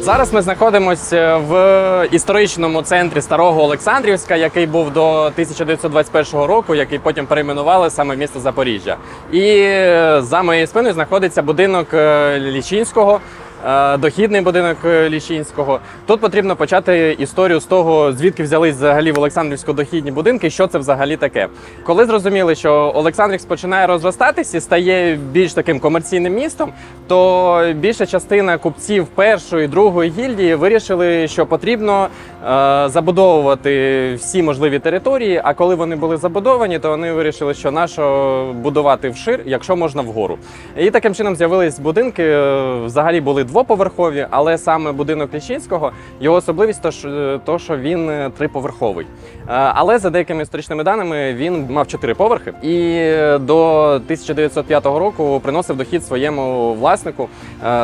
Зараз ми знаходимося в історичному центрі старого Олександрівська, який був до 1921 року, який потім перейменували саме місто Запоріжжя. І е, за моєю спиною знаходиться будинок е, Лічинського. Е, Дохідний будинок е, Лічинського. Тут потрібно почати історію з того, звідки взялись взагалі в Олександрівську дохідні будинки, що це взагалі таке. Коли зрозуміли, що Олександрівськ починає розростатись і стає більш таким комерційним містом, то більша частина купців першої, другої гільдії вирішили, що потрібно е, забудовувати всі можливі території. А коли вони були забудовані, то вони вирішили, що нащо будувати вшир, якщо можна вгору. І таким чином з'явились будинки. Взагалі були двоповерхові, але саме будинок Ліщинського його особливість то, то, що він е, триповерховий. Е, Але за деякими історичними даними він мав чотири поверхи і е, до 1905 року приносив дохід своєму власнику,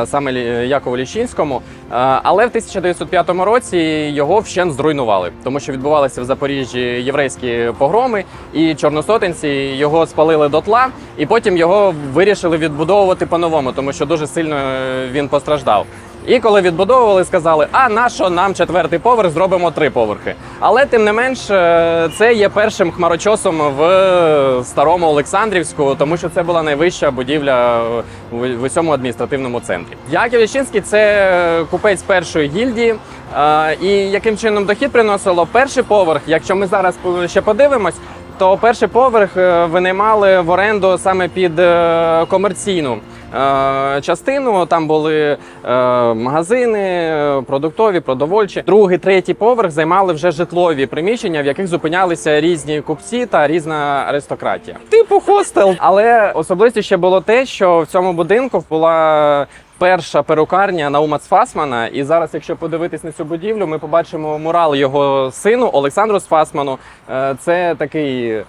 саме Якову Ліщинському. Е, Але в 1905 році його вщен зруйнували, тому що відбувалися в Запоріжжі єврейські погроми, і чорносотенці його спалили дотла, і потім його вирішили відбудовувати по-новому, тому що дуже сильно е, він постраждав. І коли відбудовували, сказали: а на що нам четвертий поверх, зробимо три поверхи. Але тим не менш, е, це є першим хмарочосом в старому Олександрівську, тому що це була найвища будівля в усьому адміністративному центрі. Яків Ліщинський це купець першої гільдії. Е, І яким чином дохід приносило перший поверх, якщо ми зараз ще подивимось. То перший поверх е, винаймали в оренду саме під е, комерційну е, частину. Там були е, магазини, е, продуктові, продовольчі. Другий, третій поверх займали вже житлові приміщення, в яких зупинялися різні купці та різна аристократія. Типу хостел. Але особливістю ще було те, що в цьому будинку була. Перша перукарня Наума Цфасмана, і зараз, якщо подивитись на цю будівлю, ми побачимо мурал його сину Олександру Цфасману. Е, Це такий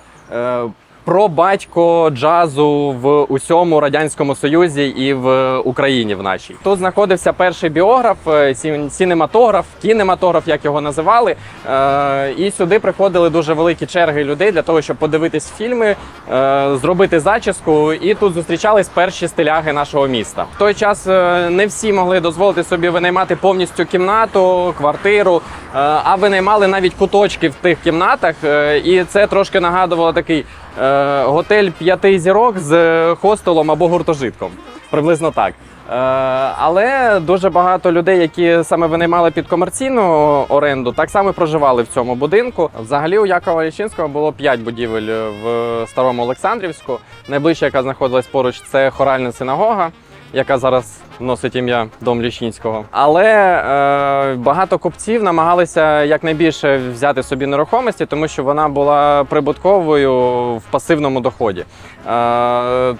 е, пробатько джазу в усьому радянському союзі і в Україні в нашій. Тут знаходився перший біограф, е, сінематограф, кінематограф, як його називали. Е, І сюди приходили дуже великі черги людей для того, щоб подивитись фільми, е, зробити зачіску. І тут зустрічались перші стиляги нашого міста. В той час не всі могли дозволити собі винаймати повністю кімнату, квартиру, а винаймали навіть куточки в тих кімнатах. І це трошки нагадувало такий е, готель п'яти зірок з е, хостелом або гуртожитком. Приблизно так. Е, Але дуже багато людей, які саме винаймали під комерційну оренду, так само проживали в цьому будинку. Взагалі у Якова Лічинського було п'ять будівель в старому Олександрівську. Найближча, яка знаходилась поруч, це хоральна синагога, яка зараз носить ім'я Дом Лічинського. Але е, багато купців намагалися якнайбільше взяти собі нерухомості, тому що вона була прибутковою в пасивному доході. Е,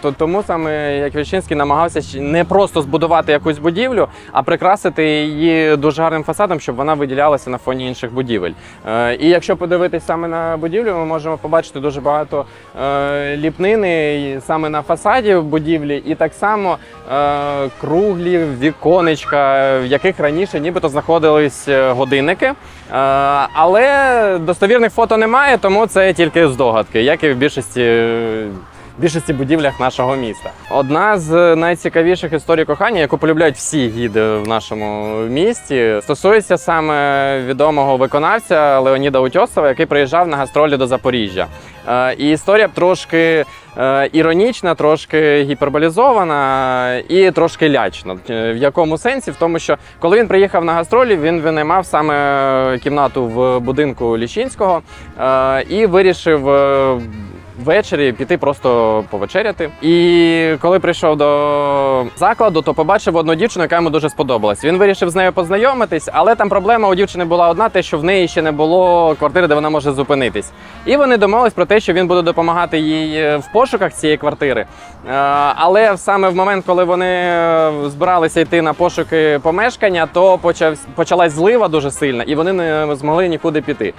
то, тому саме як Вільчинський намагався не просто збудувати якусь будівлю, а прикрасити її дуже гарним фасадом, щоб вона виділялася на фоні інших будівель. Е, і якщо подивитись саме на будівлю, ми можемо побачити дуже багато е, ліпнини саме на фасаді будівлі, і так само е, круглі віконечка, в яких раніше нібито знаходились е, годинники. Е, але достовірних фото немає, тому це тільки здогадки, як і в більшості. Е, більшості будівлях нашого міста. Одна з найцікавіших історій кохання, яку полюбляють всі гіди в нашому місті, стосується саме відомого виконавця Леоніда Утьосова, який приїжджав на гастролі до Запоріжжя. Е, І історія трошки е, іронічна, трошки гіперболізована і трошки лячна. Е, В якому сенсі? В тому, що коли він приїхав на гастролі, він винаймав саме кімнату в будинку Ліщинського е, і вирішив. Ввечері піти просто повечеряти. І коли прийшов до закладу, то побачив одну дівчину, яка йому дуже сподобалась. Він вирішив з нею познайомитись, але там проблема у дівчини була одна: те, що в неї ще не було квартири, де вона може зупинитись. І вони домовились про те, що він буде допомагати їй е, в пошуках цієї квартири. Е, Але саме в момент, коли вони е, збиралися йти на пошуки помешкання, то почав почалась злива дуже сильна, і вони не змогли нікуди піти.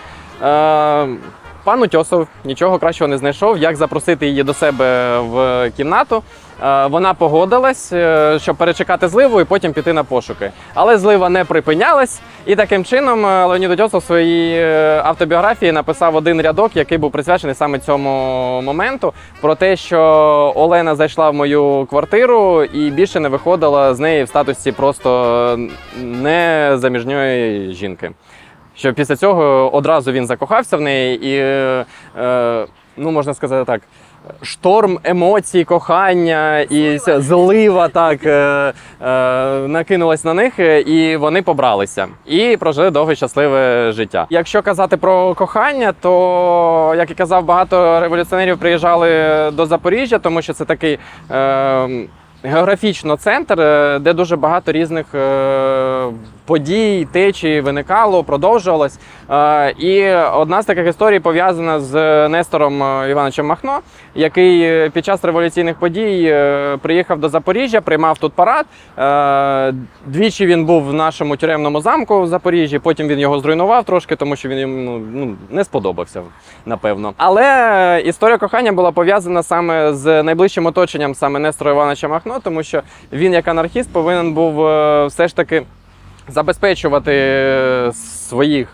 Пан Утьосов нічого кращого не знайшов, як запросити її до себе в кімнату. Е, Вона погодилась, е, щоб перечекати зливу і потім піти на пошуки. Але злива не припинялась, і таким чином е, Леонід Утьосов в своїй автобіографії написав один рядок, який був присвячений саме цьому моменту, про те, що Олена зайшла в мою квартиру і більше не виходила з неї в статусі просто незаміжньої жінки. Що після цього одразу він закохався в неї і, е, е, ну можна сказати так, шторм емоцій, кохання і ся- злива так е, е, накинулась на них, е, і вони побралися і прожили довге щасливе життя. Якщо казати про кохання, то як і казав, багато революціонерів приїжджали до Запоріжжя, тому що це такий. Е, Географічно центр, е, де дуже багато різних подій, течій виникало, продовжувалось. Е, І одна з таких історій пов'язана з Нестором е, Івановичем Махно, який е, під час революційних подій е, приїхав до Запоріжжя, приймав тут парад. Е, Двічі він був в нашому тюремному замку в Запоріжжі. Потім він його зруйнував трошки, тому що він йому ну, не сподобався, напевно. Але е, історія кохання була пов'язана саме з найближчим оточенням саме Нестора Івановича Махно, тому що він, як анархіст, повинен був е, все ж таки забезпечувати е, своїх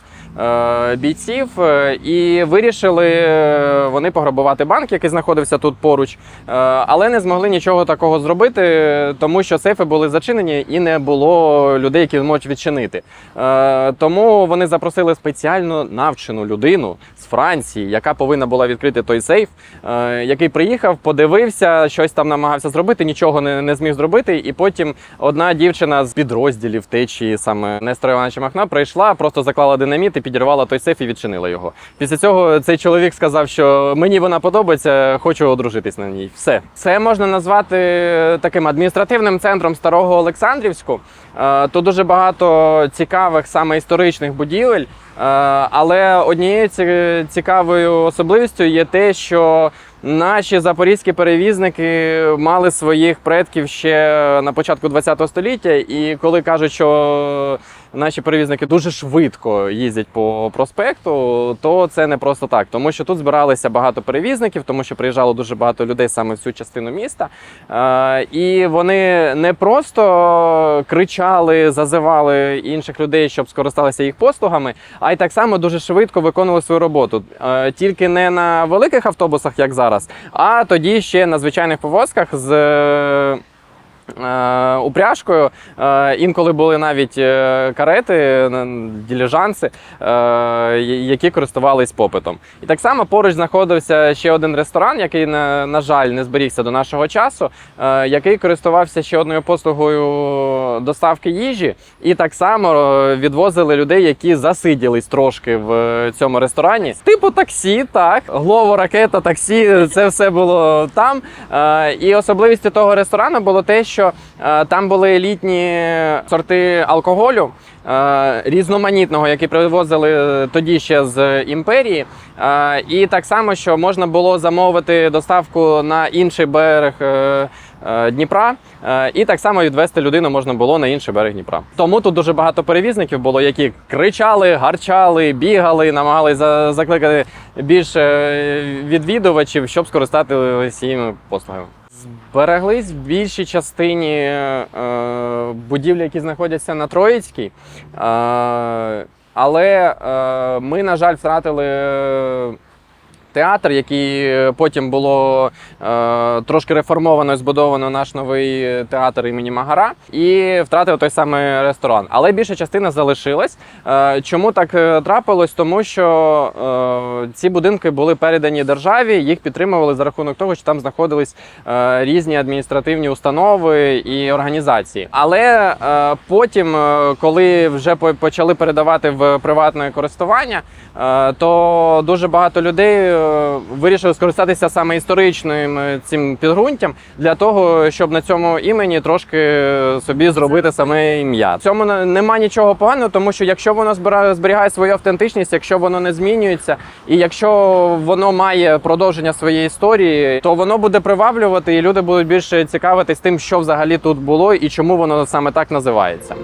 бійців, е, і вирішили е, вони пограбувати банк, який знаходився тут поруч, е, але не змогли нічого такого зробити, тому що сейфи були зачинені і не було людей, які можуть відчинити. Е, Тому вони запросили спеціально навчену людину з Франції, яка повинна була відкрити той сейф, е, який приїхав, подивився, щось там намагався зробити, нічого не, не зміг зробити. І потім одна дівчина з підрозділів течії, саме Нестора Івановича Махна, прийшла, просто заклала динаміт і підірвала той сейф і відчинила його. Після цього цей чоловік сказав, що мені вона подобається, хочу одружитись на ній. Все. Це можна назвати таким адміністративним центром старого Олександрівську. Е, Тут дуже багато цікавих саме історичних будівель. Е, Але однією цікавою особливістю є те, що наші запорізькі перевізники мали своїх предків ще на початку ХХ століття. І коли кажуть, що наші перевізники дуже швидко їздять по проспекту, то це не просто так, тому що тут збиралися багато перевізників, тому що приїжджало дуже багато людей саме в цю частину міста. Е, І вони не просто кричали, зазивали інших людей, щоб скористалися їх послугами, а й так само дуже швидко виконували свою роботу. Е, Тільки не на великих автобусах, як зараз, а тоді ще на звичайних повозках з. Е, Упряжкою Е, інколи були навіть е, карети, діліжанси, які користувались попитом. І так само поруч знаходився ще один ресторан, який, на, жаль, не зберігся до нашого часу, який користувався ще одною послугою доставки їжі, і так само відвозили людей, які засиділись трошки в цьому ресторані. Типу таксі, так, глово, ракета, таксі, це все було там. І особливістю того ресторану було те, що е, там були елітні сорти алкоголю. е, Різноманітного, які привозили тоді ще з імперії, Е, і так само, що можна було замовити доставку на інший берег Дніпра, і так само відвести людину можна було на інший берег Дніпра. Тому тут дуже багато перевізників було, які кричали, гарчали, бігали, намагалися за- закликати більше відвідувачів, щоб скористатися їми послугами. Збереглись в більшій частині е, будівлі, які знаходяться на Троїцькій. Е, але е, ми, на жаль, втратили е, театр, який потім було е, трошки реформовано і збудовано наш новий театр імені Магара, і втратив той самий ресторан. Але більша частина залишилась. Е, чому так е, трапилось? Тому що е, ці будинки були передані державі, їх підтримували за рахунок того, що там знаходились е, різні адміністративні установи і організації. Але е, потім, е, коли вже почали передавати в приватне користування, е, то дуже багато людей е, вирішили скористатися саме історичним е, цим підґрунтям для того, щоб на цьому імені трошки собі зробити саме ім'я. В цьому нема нічого поганого, тому що якщо воно зберігає свою автентичність, якщо воно не змінюється, і якщо воно має продовження своєї історії, то воно буде приваблювати, і люди будуть більше цікавитись тим, що взагалі тут було і чому воно саме так називається.